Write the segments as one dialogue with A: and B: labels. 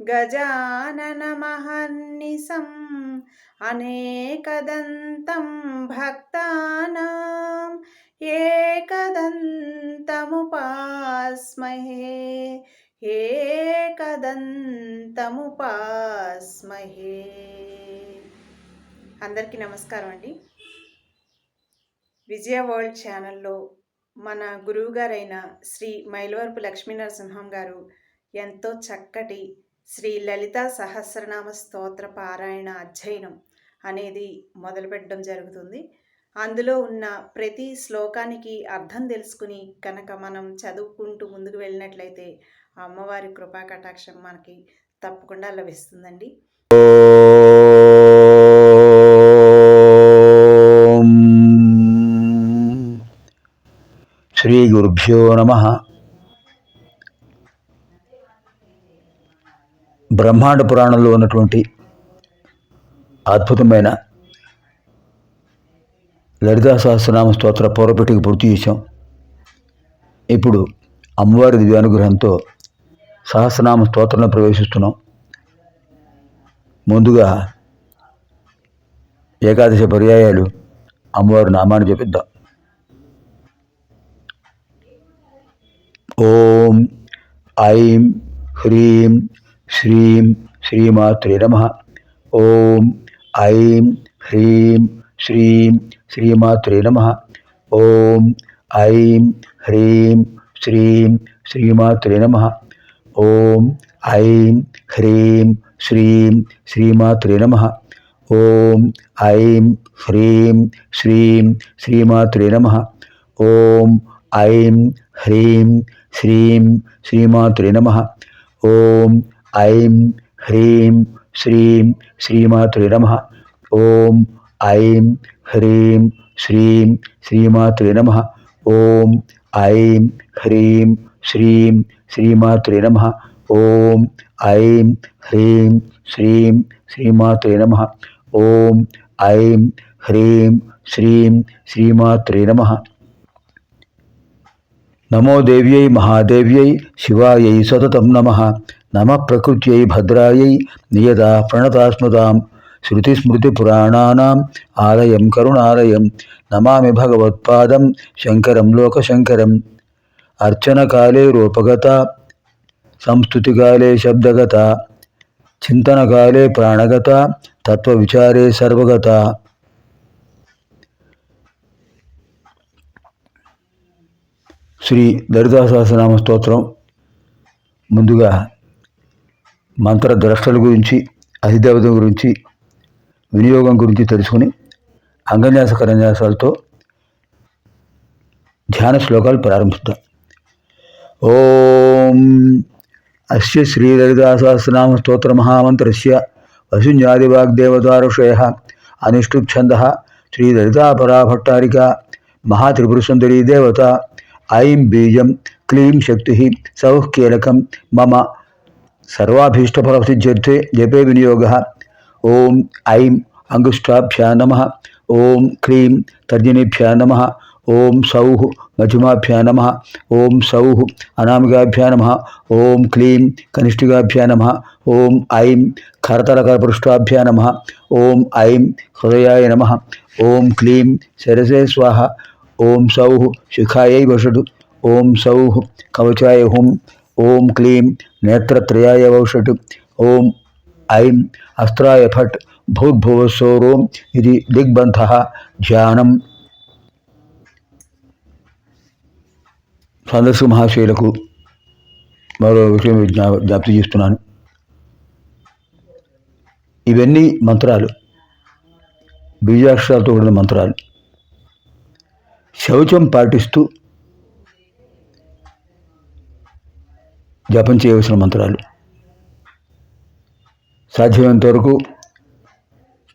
A: गजाननमहर्निशम् అనేకదంతం భక్తానాం ఏకదంతముపాస్మహే ఏకదంతముపాస్మహే అందరికీ నమస్కారం అండి విజయ వరల్డ్ ఛానల్లో మన గురువుగారైన శ్రీ మైలవరపు లక్ష్మీ నరసింహం గారు ఎంతో చక్కటి శ్రీ లలిత సహస్రనామ స్తోత్ర పారాయణ అధ్యయనం అనేది మొదలుపెట్టడం జరుగుతుంది. అందులో ఉన్న ప్రతి శ్లోకానికి అర్థం తెలుసుకుని కనుక మనం చదువుకుంటూ ముందుకు వెళ్ళినట్లయితే అమ్మవారి కృపా కటాక్షం మనకి తప్పకుండా లభిస్తుందండి.
B: శ్రీ గురుభ్యో నమ. బ్రహ్మాండ పురాణంలో ఉన్నటువంటి అద్భుతమైన లలితా సహస్రనామ స్తోత్ర పూర్వపెట్టికి పూర్తి చేశాం. ఇప్పుడు అమ్మవారి దివ్యానుగ్రహంతో సహస్రనామ స్తోత్రంలో ప్రవేశిస్తున్నాం. ముందుగా ఏకాదశి పర్యాయాలు అమ్మవారి నామాన్ని చెప్పిద్దాం ఓం ఐం హ్రీం श्री श्रीमात्रे नम। ओं ऐं ह्रीं श्रीं श्रीमात्रे नम। ओं ऐं ह्रीं श्रीं श्रीमात्रे नम। ओं ऐं ह्रीं श्रीं श्रीमात्रे नम। ओं ऐं ह्रीं श्रीं श्रीमात्रे नम। ओं ऐं ह्रीं श्रीं श्रीमात्रे नम। ओं ऐं ह्रीं श्रीं श्रीमातृ नमः। ॐ ऐं ह्रीं श्रीं श्रीमातृ नमः। ॐ ऐं ह्रीं श्रीं श्रीमातृ नमः। ॐ ऐं ह्रीं श्रीं श्रीमातृ नमः। ॐ ऐं ह्रीं श्रीं श्रीमातृ नमः। नमो देव्यै, महादेव्यै, शिवायै सततं नमः। నమ ప్రకృత్యై భద్రాయై నియదా ప్రణతాస్మృతాం శృతిస్మృతిపురాణానాం ఆలయం కరుణాలయం నమామి భగవత్పాదం శంకరం లోకశంకరం. అర్చనకాలే రూపగత సంస్థుతికాలే శబ్దగత చింతనకాలే ప్రాణగత తత్వవిచారే సర్వగత. శ్రీ లలితా స్తోత్రం. ముందుగా మంత్ర ద్రష్టల గురించి అధిదేవత గురించి వినియోగం గురించి తెలుసుకుని అంగన్యాస కరన్యాసాలతో ధ్యాన శ్లోకాలు ప్రారంభిద్దాం. ఓం అస్య శ్రీలలితా సహస్రనామ స్తోత్ర మహామంత్రస్య వసున్యాదివాగ్దేవతారుషయ అనుష్ఠుఛంద శ్రీలలితాపరాభట్టారిక మహాత్రిపురసుందరీ దేవత ఐం బీజం క్లీం శక్తి సౌః కీలకం మమ सर्वाभीष्टफलसिद्ध्यर्थे जपे विनियोगः। ॐ ऐं अङ्गुष्ठाभ्या नमः। ॐ क्रीं तर्जनीभ्या नमः। ॐ सौः मधुमाभ्या नमः। ॐ सौः अनामिकाभ्या नमः। ॐ क्लीं कनिष्ठिकाभ्या नमः। ॐ ऐं करतलकरपृष्ठाभ्या नमः। ॐ ऐं हृदयाय नमः। ॐ क्लीं सरसे स्वाहा। ॐ सौः शिखायै वषडु ॐ सौः कवचाय हुं ఓం క్లీం నేత్రత్రయాయ వౌషటు ఓం ఐం అస్త్రాయ ఫట్ భూర్భువస్సోరోం ఇది దిగ్బంధ ధ్యానం. సదస్సు మహాశయులకు మరో విషయం విజ్ఞా జ్ఞాప్తి చేస్తున్నాను. ఇవన్నీ మంత్రాలు. బీజాక్షరాలతో కూడిన మంత్రాలు. శౌచం పాటిస్తూ జపం చేయవలసిన మంత్రాలు. సాధ్యమైనంత వరకు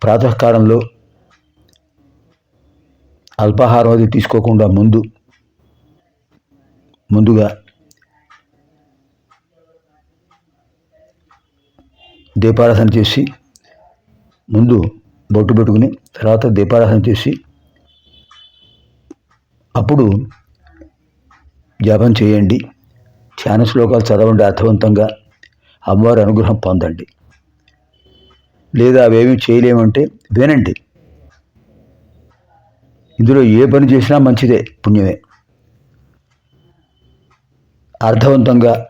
B: ప్రాతకాలంలో అల్పాహారం అది తీసుకోకుండా ముందు ముందుగా దీపారాధన చేసి ముందు బొట్టు పెట్టుకుని తర్వాత దీపారాధన చేసి అప్పుడు జపం చేయండి. ధ్యాన శ్లోకాలు చదవండి అర్థవంతంగా. అమ్మవారి అనుగ్రహం పొందండి. లేదా అవేమీ చేయలేమంటే వినండి. ఇందులో ఏ పని చేసినా మంచిదే పుణ్యమే. అర్థవంతంగా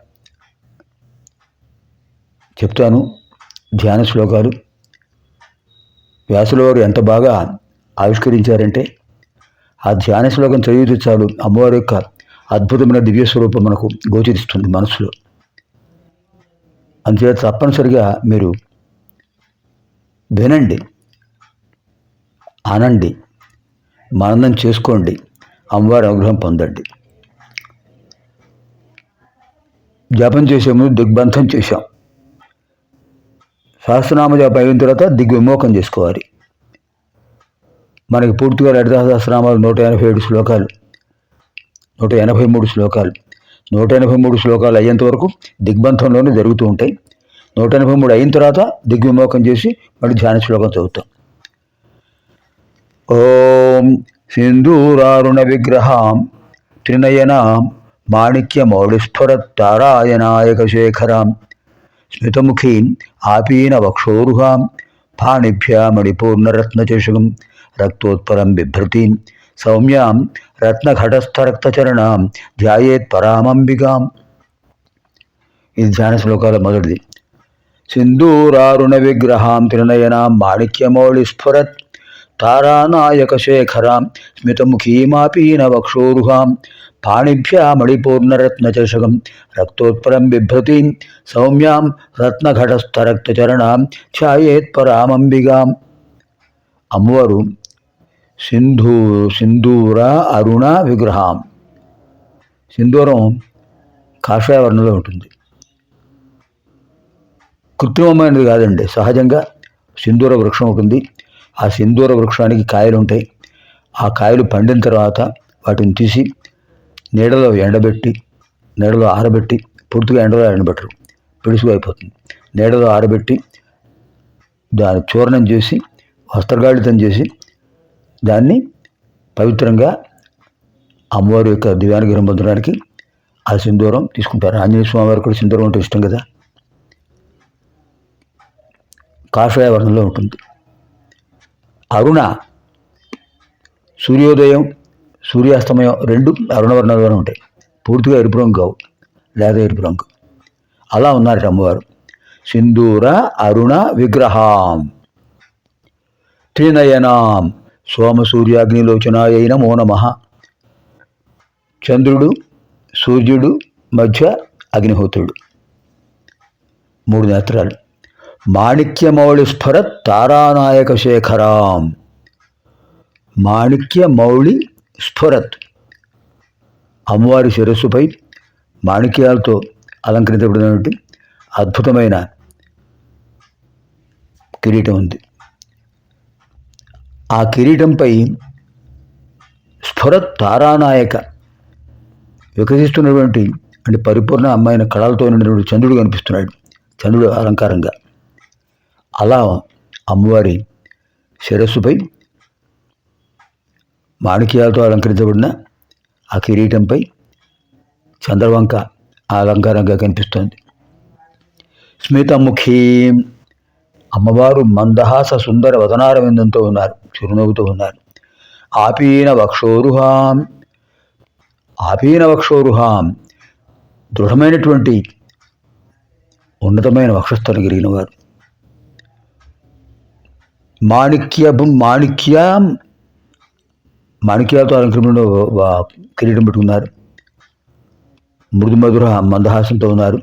B: చెప్తాను. ధ్యాన శ్లోకాలు. వ్యాసుల వారు ఎంత బాగా ఆవిష్కరించారంటే ఆ ధ్యాన శ్లోకం చదివితే చాలు అమ్మవారి యొక్క అద్భుతమైన దివ్య స్వరూపం మనకు గోచరిస్తుంది మనసులో. అందుచేత తప్పనిసరిగా మీరు వినండి ఆనండి మనందం చేసుకోండి అమ్మవారి అనుగ్రహం పొందండి. జపం చేసే ముందు దిగ్బంధం చేశాం. సహస్రనామ జపం అయిన తర్వాత దిగ్విమోకం చేసుకోవాలి. మనకి పూర్తిగా లలిత సహస్రనామాలు నూట ఎనభై ఏడు శ్లోకాలు. నూట ఎనభై మూడు శ్లోకాలు. నూట ఎనభై మూడు శ్లోకాలు అయ్యేంత వరకు దిగ్బంధంలోనే జరుగుతూ ఉంటాయి. నూట ఎనభై మూడు అయిన తర్వాత దిగ్విమోకం చేసి మళ్ళీ ధ్యాన శ్లోకం చదువుతాం. ఓం సింధూరారుణ విగ్రహాం త్రినయనాం మాణిక్యమౌళిస్ఫురత్తారాయణాయక శేఖరాం స్మితముఖీం ఆపీన వక్షోరుహాం పాణిభ్యామణిపూర్ణరత్నచషుగం రక్తోత్పలం బిభ్రతీం సౌమ్యాం రత్నఘటస్థరక్తచరణాం ధ్యాయేత్ పరామంబికాం ఇది ధ్యాన శ్లోకాల మొదటిది. సింధూరారుణ విగ్రహాం త్రినయనాం మాణిక్యమౌళి స్ఫురత్ తారానాయక శేఖరాం స్మితముఖీమాపీన వక్షోరుహాం పాణిభ్యామణిపూర్ణరత్నచషకం రక్తోత్పలం బిభ్రతీం సౌమ్యాం రత్నఘటస్థరక్తచరణాం ఛాయేత్పరామంబిగాం అమ్మవారు సింధూ సింధూర అరుణ విగ్రహం. సింధూరం కాషాయ వర్ణంలో ఉంటుంది. కృత్రిమమైనది కాదండి. సహజంగా సింధూర వృక్షం ఉంటుంది ఆ సింధూర వృక్షానికి కాయలు ఉంటాయి. ఆ కాయలు పండిన తర్వాత వాటిని తీసి నీడలో ఎండబెట్టి నీడలో ఆరబెట్టి పూర్తిగా ఎండలో ఎండబెట్టరు. పిడుసుగా అయిపోతుంది. నీడలో ఆరబెట్టి దాన్ని చూర్ణం చేసి వస్త్రగాళితం చేసి దాన్ని పవిత్రంగా అమ్మవారి యొక్క దివ్యానుగ్రహం పొందడానికి ఆ సింధూరం తీసుకుంటారు. ఆంజనేయ స్వామి వారు కూడా సింధూరం అంటే ఇష్టం కదా? కాషాయ వర్ణంలో ఉంటుంది. అరుణ సూర్యోదయం సూర్యాస్తమయం రెండు అరుణవర్ణంలోనే ఉంటాయి. పూర్తిగా ఎరుపు రంగు కావు లేదా ఎరుపు రంగు. అలా ఉన్నారట అమ్మవారు. సింధూర అరుణ విగ్రహాం త్రినయనాం సోమ సూర్యాగ్నిలోచనాయ నమో నమ. చంద్రుడు సూర్యుడు మధ్య అగ్నిహోత్రుడు. మూడు నేత్రాలు. మాణిక్యమౌళి స్ఫురత్ తారానాయక శేఖరాం. మాణిక్యమౌళి స్ఫురత్. అమ్మవారి శిరస్సుపై మాణిక్యాలతో అలంకరించబడినటువంటి అద్భుతమైన కిరీటం ఉంది. ఆ కిరీటంపై స్ఫుర తారానాయక వికసిస్తున్నటువంటి అంటే పరిపూర్ణ అమ్మాయిన కళలతో ఉన్నటువంటి చంద్రుడు కనిపిస్తున్నాడు. చంద్రుడు అలంకారంగా. అలా అమ్మవారి శిరస్సుపై మాణిక్యాలతో అలంకరించబడిన ఆ కిరీటంపై చంద్రవంక అలంకారంగా కనిపిస్తోంది. స్మితముఖీ అమ్మవారు మందహాస సుందర వదనారవిందంతో ఉన్నారు చిరునవ్వుతో ఉన్నారు. ఆపీన వక్షోరుహాం ఆపీన వక్షోరుహాం దృఢమైనటువంటి ఉన్నతమైన వక్షస్థలు కలిగిన వారు మాణిక్య మాణిక్యం మాణిక్యాలతో అలంకరణ కిరీటం పెట్టుకున్నారు. మృదు మధుర మందహాసంతో ఉన్నారు.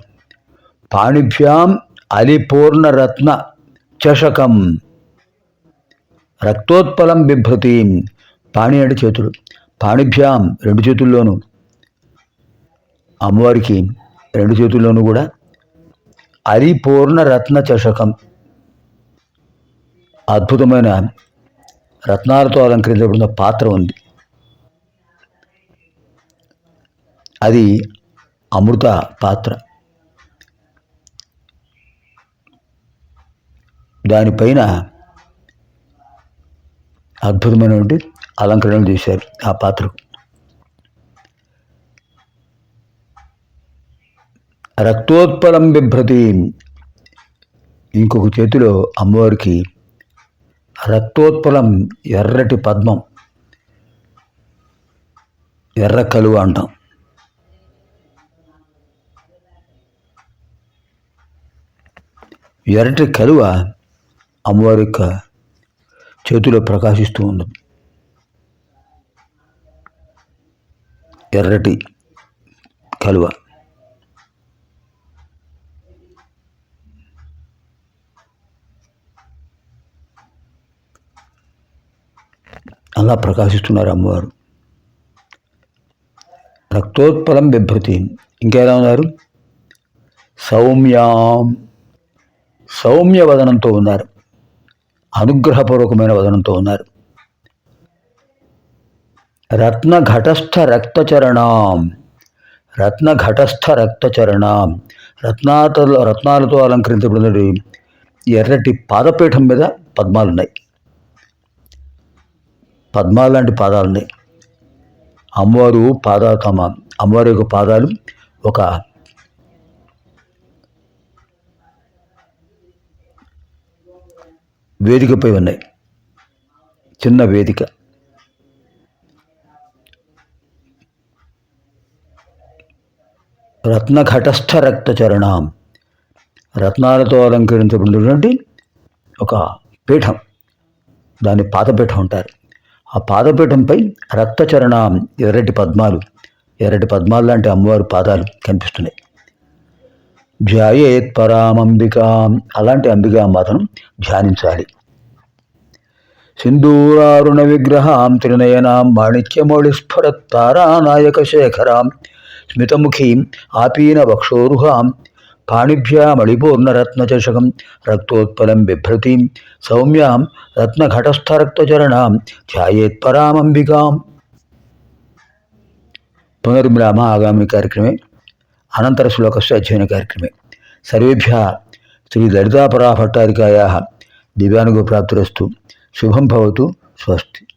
B: పాణిభ్యాం అలిపూర్ణ రత్న చషకం రక్తోత్పలం బిభ్రతి. పాణినటి చేతుడు పాణిభ్యాం రెండు చేతుల్లోనూ. అమ్మవారికి రెండు చేతుల్లోనూ కూడా. అరిపూర్ణ రత్న చషకం. అద్భుతమైన రత్నాలతో అలంకరించబడిన పాత్ర ఉంది. అది అమృత పాత్ర. దానిపైన అద్భుతమైనటువంటి అలంకరణలు చేశారు ఆ పాత్రకు రక్తోత్పలం బిభ్రతి ఇంకొక చేతిలో అమ్మవారికి రక్తోత్పలం ఎర్రటి పద్మం ఎర్ర కలువ అంటాం. ఎర్రటి కలువ అమ్మవారి యొక్క చేతిలో ప్రకాశిస్తూ ఉన్నది. ఎర్రటి కలువ. అలా ప్రకాశిస్తున్నారు అమ్మవారు. రక్తోత్పలం బిభ్రతి. ఇంకెలా ఉన్నారు? సౌమ్యాం. సౌమ్య వదనంతో ఉన్నారు. అనుగ్రహపూర్వకమైన వదనంతో ఉన్నారు. రత్న ఘటస్థ రక్తచరణం రత్న ఘటస్థ రక్తచరణం రత్నాత రత్నాలతో అలంకరించబడిన ఎర్రటి పాదపీఠం మీద పద్మాలు ఉన్నాయి పద్మాలు లాంటి పాదాలు ఉన్నాయి అమ్మవారు పాదాలు తమ అమ్మవారి యొక్క పాదాలు ఒక వేదికపై ఉన్నాయి. చిన్న వేదిక. రత్నఘటస్థ రక్తచరణం. రత్నాలతో అలంకరించబడినటువంటి ఒక పీఠం. దాన్ని పాదపీఠం అంటారు. ఆ పాదపీఠంపై రక్తచరణం ఎర్రటి పద్మాలు. ఎర్రటి పద్మాలు లాంటి అమ్మవారి పాదాలు కనిపిస్తున్నాయి. జాయేత్ పరామంబిక. అలాంటి అంబికా మాతను ధ్యానించాలి. సింధూరారుణ విగ్రహాం త్రినయనాం మాణిక్యమౌళి స్ఫురత్ తారానాయక శేఖరాం స్మితముఖీం ఆపీన వక్షోరుహాం పాణిభ్యామళిపూర్ణరత్నచషకం రక్తోత్పలం బిభ్రతీం సౌమ్యాం రత్నఘటస్థరక్తచరణాం ధ్యాయేత్ పరామంబికాం. పునర్మిలామ ఆగామి కార్యక్రమే అనంతర శ్లోకస్య అధ్యయన కార్యక్రమే. సర్వేభ్య శ్రీ లలితాపరాభట్టారికాయా దివ్యానుగ ప్రాప్తిరస్తు శుభం భవతు. స్వస్తి.